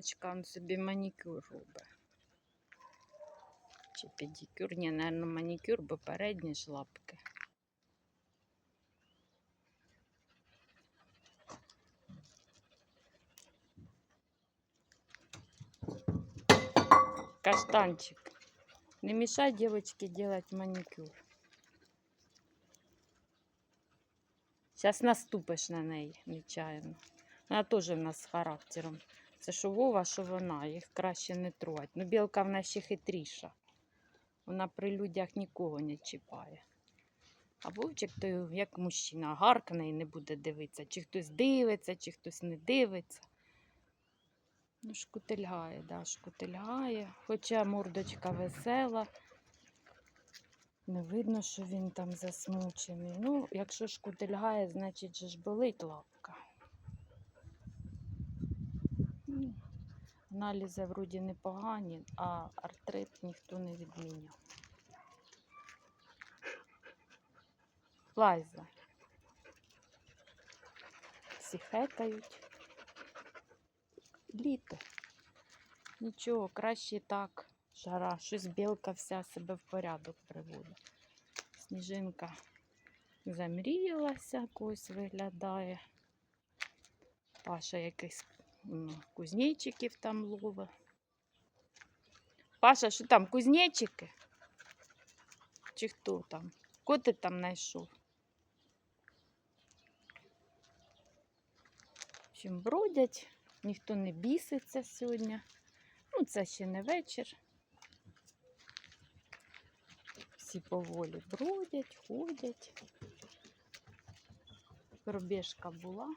Дівчинка он собі манікюр робить. Чи педикюр? Ні, мабуть, манікюр, бо передні ж лапки. Каштанчик. Не мешай девочке делать маникюр. Зараз наступиш на неї, нечаянно. Вона теж в нас з характером. Це що Вова, що вона, їх краще не трогать. Ну, білка в нас ще хитріша. Вона при людях нікого не чіпає. А Вовчик то як мужчина, гаркне і не буде дивитися, чи хтось дивиться, чи хтось не дивиться. Ну, шкутильгає, да, шкутильгає. Хоча мордочка весела. Не видно, що він там засмучений. Ну, якщо шкутильгає, значить ж болить лапка. Ну, Аналізи вроді непогані, а артрит ніхто не відміняв. Лайза. Всі хекають. Літо. Нічого, краще так. Жара. Щось білка вся себе в порядок приводить. Сніжинка замріялася, когось виглядає. Паша якийсь кузнечиків там ловить. Паша, що там, кузнечики? Чи хто там? Кого ти там знайшов? Общем, бродять, ніхто не біситься сьогодні. Ну, це ще не вечір. Всі поволі бродять, ходять. Пробіжка була.